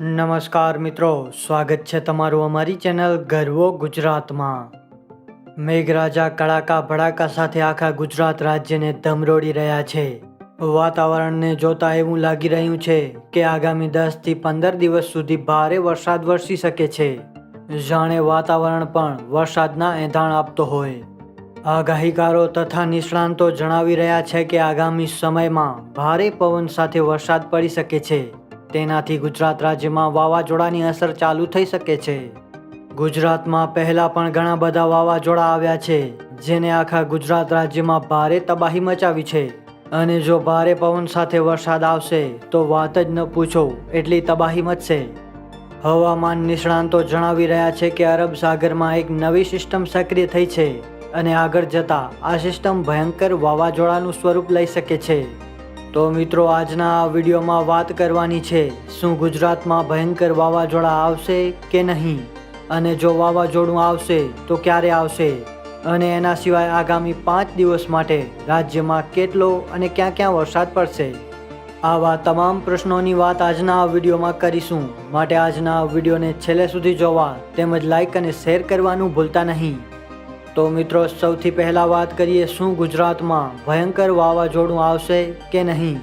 નમસ્કાર મિત્રો, સ્વાગત છે તમારું અમારી ચેનલ ગરવો ગુજરાતમાં. મેઘરાજા કડાકા ભડાકા સાથે આખા ગુજરાત રાજ્યને ધમરોડી રહ્યા છે. વાતાવરણને જોતા એવું લાગી રહ્યું છે કે આગામી દસથી પંદર દિવસ સુધી ભારે વરસાદ વરસી શકે છે. જાણે વાતાવરણ પણ વરસાદના એંધાણ આપતો હોય. આગાહીકારો તથા નિષ્ણાંતો જણાવી રહ્યા છે કે આગામી સમયમાં ભારે પવન સાથે વરસાદ પડી શકે છે. તેનાથી ગુજરાત રાજ્યમાં વાવાઝોડાની અસર ચાલુ થઈ શકે છે. ગુજરાતમાં પહેલા પણ ઘણા બધા વાવાઝોડા આવ્યા છે, જેને આખા ગુજરાત રાજ્યમાં ભારે તબાહી મચાવી છે. અને જો ભારે પવન સાથે વરસાદ આવશે, તો વાત જ ન પૂછો, એટલી તબાહી મચશે. હવામાન નિષ્ણાંતો જણાવી રહ્યા છે કે અરબ સાગરમાં એક નવી સિસ્ટમ સક્રિય થઈ છે અને આગળ જતા આ સિસ્ટમ ભયંકર વાવાઝોડાનું સ્વરૂપ લઈ શકે છે. તો મિત્રો, આજના આ વિડીયોમાં વાત કરવાની છે, શું ગુજરાતમાં ભયંકર વાવાઝોડા આવશે કે નહીં? અને જો વાવાઝોડું આવશે, તો ક્યારે આવશે? અને એના સિવાય આગામી પાંચ દિવસ માટે રાજ્યમાં કેટલો અને ક્યાં ક્યાં વરસાદ પડશે? આવા તમામ પ્રશ્નોની વાત આજના આ વિડીયોમાં કરીશું. માટે આજના વિડીયોને છેલ્લે સુધી જોવા તેમજ લાઇક અને શેર કરવાનું ભૂલતા નહીં. તો મિત્રો, સૌથી પહેલાં વાત કરીએ શું ગુજરાતમાં ભયંકર વાવાઝોડું આવશે કે નહીં?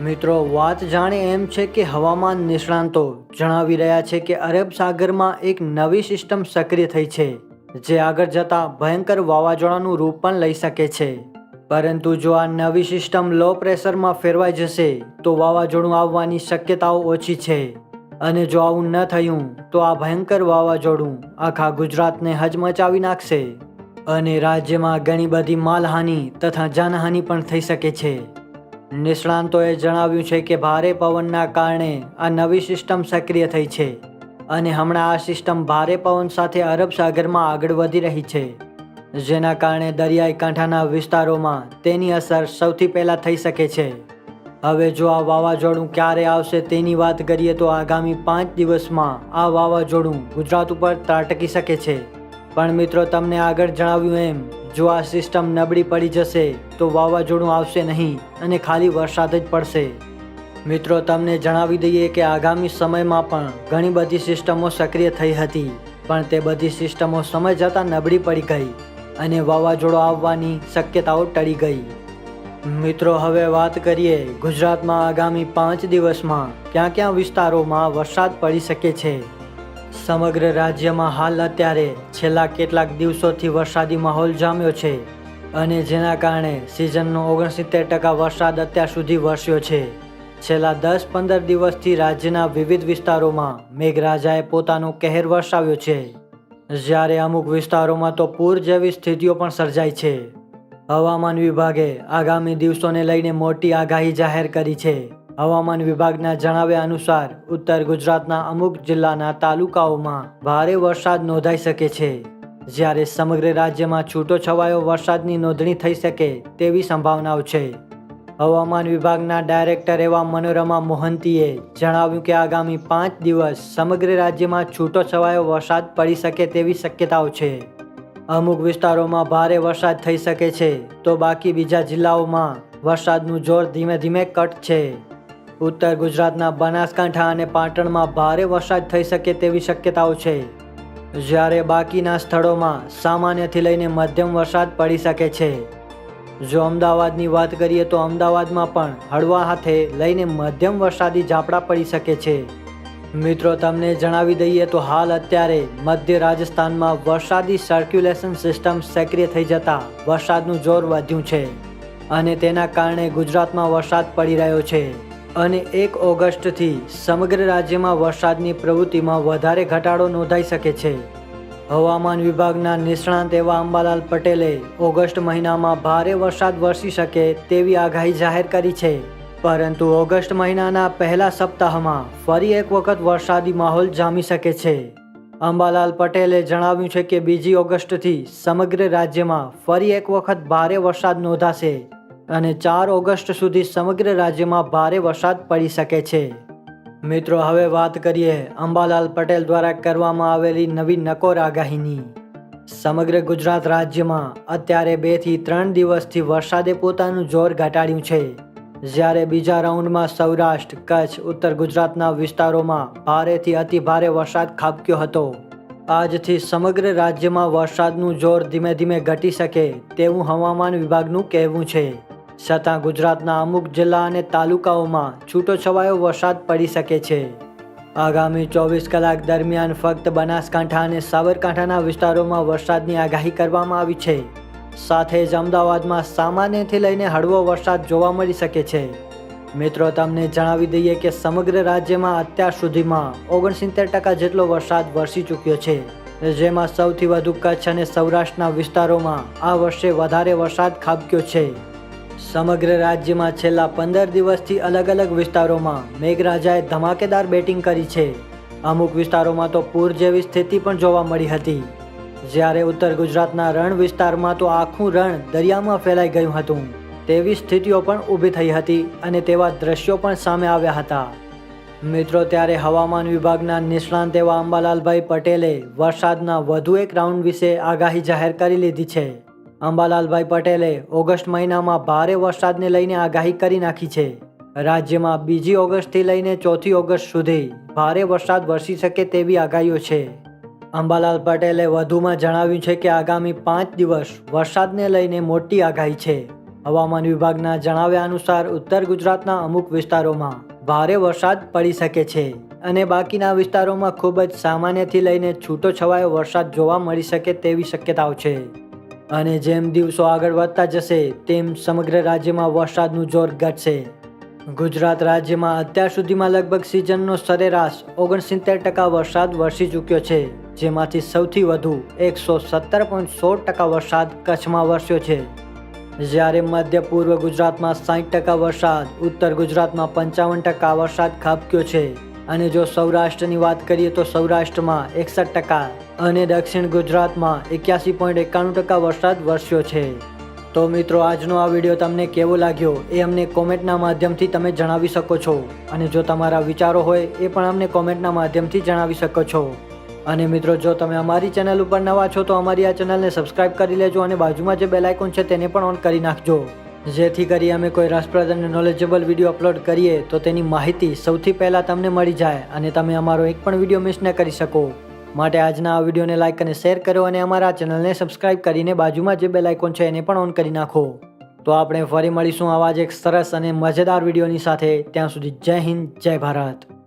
મિત્રો, વાત જાણે એમ છે કે હવામાન નિષ્ણાંતો જણાવી રહ્યા છે કે અરબ સાગરમાં એક નવી સિસ્ટમ સક્રિય થઈ છે, જે આગળ જતાં ભયંકર વાવાઝોડાનું રૂપ પણ લઈ શકે છે. પરંતુ જો આ નવી સિસ્ટમ લો પ્રેશરમાં ફેરવાઈ જશે, તો વાવાઝોડું આવવાની શક્યતાઓ ઓછી છે. અને જો આવું ન થયું, તો આ ભયંકર વાવાઝોડું આખા ગુજરાતને હચમચાવી નાખશે. અને રાજ્યમાં ઘણી બધી માલહાનિ તથા જાનહાનિ પણ થઈ શકે છે. નિષ્ણાંતોએ જણાવ્યું છે કે ભારે પવનના કારણે આ નવી સિસ્ટમ સક્રિય થઈ છે અને હમણાં આ સિસ્ટમ ભારે પવન સાથે અરબ સાગરમાં આગળ વધી રહી છે. જેના કારણે દરિયાઈ કાંઠાના વિસ્તારોમાં તેની અસર સૌથી પહેલાં થઈ શકે છે. હવે જો આ વાવાઝોડું ક્યારે આવશે તેની વાત કરીએ તો આગામી પાંચ દિવસમાં આ વાવાઝોડું ગુજરાત ઉપર ત્રાટકી શકે છે. પણ મિત્રો, તમને આગળ જણાવ્યું એમ, જો આ સિસ્ટમ નબળી પડી જશે, તો વાવાઝોડું આવશે નહીં અને ખાલી વરસાદ જ પડશે. મિત્રો, તમને જણાવી દઈએ કે આગામી સમયમાં પણ ઘણી બધી સિસ્ટમો સક્રિય થઈ હતી, પણ તે બધી સિસ્ટમો સમય જતાં નબળી પડી ગઈ અને વાવાઝોડો આવવાની શક્યતાઓ ટળી ગઈ. મિત્રો, હવે વાત કરીએ ગુજરાતમાં આગામી પાંચ દિવસમાં ક્યાં ક્યાં વિસ્તારોમાં વરસાદ પડી શકે છે. સમગ્ર રાજ્યમાં હાલ અત્યારે છેલ્લા કેટલાક દિવસોથી વરસાદી માહોલ જામ્યો છે અને જેના કારણે સિઝનનો ઓગણસિત્તેર ટકા વરસાદ અત્યાર સુધી વરસ્યો છે. છેલ્લા દસ પંદર દિવસથી રાજ્યના વિવિધ વિસ્તારોમાં મેઘરાજાએ પોતાનો કહેર વરસાવ્યો છે. જ્યારે અમુક વિસ્તારોમાં તો પૂર જેવી સ્થિતિઓ પણ સર્જાઈ છે. હવામાન વિભાગે આગામી દિવસોને લઈને મોટી આગાહી જાહેર કરી છે. હવામાન વિભાગના જણાવ્યા અનુસાર, ઉત્તર ગુજરાતના અમુક જિલ્લાના તાલુકાઓમાં ભારે વરસાદ નોંધાઈ શકે છે. જ્યારે સમગ્ર રાજ્યમાં છૂટો છવાયો વરસાદની નોંધણી થઈ શકે તેવી સંભાવનાઓ છે. હવામાન વિભાગના ડાયરેક્ટર એવા મનોરમા મોહંતીએ જણાવ્યું કે આગામી પાંચ દિવસ સમગ્ર રાજ્યમાં છૂટો છવાયો વરસાદ પડી શકે તેવી શક્યતાઓ છે. અમુક વિસ્તારોમાં ભારે વરસાદ થઈ શકે છે, તો બાકી બીજા જિલ્લાઓમાં વરસાદનું જોર ધીમે ધીમે કટ છે. ઉત્તર ગુજરાતના બનાસકાંઠા અને પાટણમાં ભારે વરસાદ થઈ શકે તેવી શક્યતાઓ છે. જ્યારે બાકીના સ્થળોમાં સામાન્યથી લઈને મધ્યમ વરસાદ પડી શકે છે. જો અમદાવાદની વાત કરીએ તો અમદાવાદમાં પણ હળવા હાથે લઈને મધ્યમ વરસાદી ઝાપડા પડી શકે છે. મિત્રો, તમને જણાવી દઈએ તો હાલ અત્યારે મધ્ય રાજસ્થાનમાં વરસાદી સર્ક્યુલેશન સિસ્ટમ સક્રિય થઈ જતા વરસાદનું જોર વધ્યું છે અને તેના કારણે ગુજરાતમાં વરસાદ પડી રહ્યો છે. અને એક ઓગસ્ટથી સમગ્ર રાજ્યમાં વરસાદની પ્રવૃત્તિમાં વધારે ઘટાડો નોંધાઈ શકે છે. હવામાન વિભાગના નિષ્ણાંત એવા અંબાલાલ પટેલે ઓગસ્ટ મહિનામાં ભારે વરસાદ વરસી શકે તેવી આગાહી જાહેર કરી છે. પરંતુ ઓગસ્ટ મહિનાના પહેલા સપ્તાહમાં ફરી એક વખત વરસાદી માહોલ જામી શકે છે. અંબાલાલ પટેલે જણાવ્યું છે કે બીજી ઓગસ્ટથી સમગ્ર રાજ્યમાં ફરી એક વખત ભારે વરસાદ નોંધાશે. અને ચાર ઓગસ્ટ સુધી સમગ્ર રાજ્યમાં ભારે વરસાદ પડી શકે છે. મિત્રો, હવે વાત કરીએ અંબાલાલ પટેલ દ્વારા કરવામાં આવેલી નવી નકોર આગાહીની. સમગ્ર ગુજરાત રાજ્યમાં અત્યારે બેથી ત્રણ દિવસથી વરસાદે પોતાનું જોર ઘટાડ્યું છે. જ્યારે બીજા રાઉન્ડમાં સૌરાષ્ટ્ર, કચ્છ, ઉત્તર ગુજરાતના વિસ્તારોમાં ભારેથી અતિ ભારે વરસાદ ખાબક્યો હતો. આજથી સમગ્ર રાજ્યમાં વરસાદનું જોર ધીમે ધીમે ઘટી શકે તેવું હવામાન વિભાગનું કહેવું છે. છતાં ગુજરાતના અમુક જિલ્લા અને તાલુકાઓમાં છૂટોછવાયો વરસાદ પડી શકે છે. આગામી ચોવીસ કલાક દરમિયાન ફક્ત બનાસકાંઠા અને સાબરકાંઠાના વિસ્તારોમાં વરસાદની આગાહી કરવામાં આવી છે. સાથે જ અમદાવાદમાં સામાન્યથી લઈને હળવો વરસાદ જોવા મળી શકે છે. મિત્રો, તમને જણાવી દઈએ કે સમગ્ર રાજ્યમાં અત્યાર સુધીમાં ઓગણસિત્તેર ટકા જેટલો વરસાદ વરસી ચૂક્યો છે. જેમાં સૌથી વધુ કચ્છ અને સૌરાષ્ટ્રના વિસ્તારોમાં આ વર્ષે વધારે વરસાદ ખાબક્યો છે. સમગ્ર રાજ્યમાં છેલ્લા પંદર દિવસથી અલગ અલગ વિસ્તારોમાં મેઘરાજાએ ધમાકેદાર બેટિંગ કરી છે. અમુક વિસ્તારોમાં તો પૂર જેવી સ્થિતિ પણ જોવા મળી હતી. જ્યારે ઉત્તર ગુજરાતના રણ વિસ્તારમાં તો આખું રણ દરિયામાં ફેલાઈ ગયું હતું. તેવી સ્થિતિઓ પણ ઊભી થઈ હતી અને તેવા દ્રશ્યો પણ સામે આવ્યા હતા. મિત્રો, ત્યારે હવામાન વિભાગના નિષ્ણાંત એવા અંબાલાલભાઈ પટેલે વરસાદના વધુ એક રાઉન્ડ વિશે આગાહી જાહેર કરી લીધી છે. અંબાલાલભાઈ પટેલે ઓગસ્ટ મહિનામાં ભારે વરસાદને લઈને આગાહી કરી નાખી છે. રાજ્યમાં બીજી ઓગસ્ટથી લઈને ચોથી ઓગસ્ટ સુધી ભારે વરસાદ વરસી શકે તેવી આગાહીઓ છે. અંબાલાલ પટેલે વધુમાં જણાવ્યું છે કે આગામી પાંચ દિવસ વરસાદને લઈને મોટી આગાહી છે. હવામાન વિભાગના જણાવ્યા અનુસાર ઉત્તર ગુજરાતના અમુક વિસ્તારોમાં ભારે વરસાદ પડી શકે છે અને બાકીના વિસ્તારોમાં ખૂબ જ સામાન્યથી લઈને છૂટો છવાયો વરસાદ જોવા મળી શકે તેવી શક્યતાઓ છે. અને જેમ દિવસો આગળ વધતા જશે, તેમ સમગ્ર રાજ્યમાં વરસાદનું જોર ઘટશે. ગુજરાત રાજ્યમાં અત્યાર સુધીમાં લગભગ સિઝનનો સરેરાશ ઓગણસિત્તેર ટકા વરસાદ વરસી ચૂક્યો છે, જેમાંથી સૌથી વધુ એકસો સત્તર પોઈન્ટ સોળ ટકા વરસાદ કચ્છમાં વરસ્યો છે. જ્યારે મધ્ય પૂર્વ ગુજરાતમાં સાઠ ટકા વરસાદ, ઉત્તર ગુજરાતમાં પંચાવન ટકા વરસાદ ખાબક્યો છે. અને જો સૌરાષ્ટ્રની વાત કરીએ તો સૌરાષ્ટ્રમાં એકસઠ ટકા અને દક્ષિણ ગુજરાતમાં એક્યાસી પોઈન્ટ એકાણું ટકા વરસાદ વરસ્યો છે. તો મિત્રો, આજનો આ વીડિયો તમને કેવો લાગ્યો એ અમને કોમેન્ટના માધ્યમથી તમે જણાવી શકો છો. અને જો તમારા વિચારો હોય એ પણ અમને કોમેન્ટના માધ્યમથી જણાવી શકો છો. અને મિત્રો, જો તમે અમારી ચેનલ ઉપર નવા છો તો અમારી આ ચેનલને સબસ્ક્રાઇબ કરી લેજો અને બાજુમાં જે બેલ આઇકોન છે તેને પણ ઓન કરી નાખજો. જેથી કરી અમે કોઈ રસપ્રદ અને નોલેજેબલ વીડિયો અપલોડ કરીએ, તો તેની માહિતી સૌથી પહેલાં તમને મળી જાય અને તમે અમારો એક પણ વીડિયો મિસ ન કરી શકો. માટે આજના આ વિડીયોને લાઇક અને શેર કરો અને અમારા ચેનલને સબસ્ક્રાઇબ કરીને બાજુમાં જે બેલ આઇકોન છે એને પણ ઓન કરી નાખો. તો આપણે ફરી મળીશું આવા જ એક સરસ અને મજેદાર વિડીયોની સાથે. ત્યાં સુધી જય હિન્દ, જય ભારત.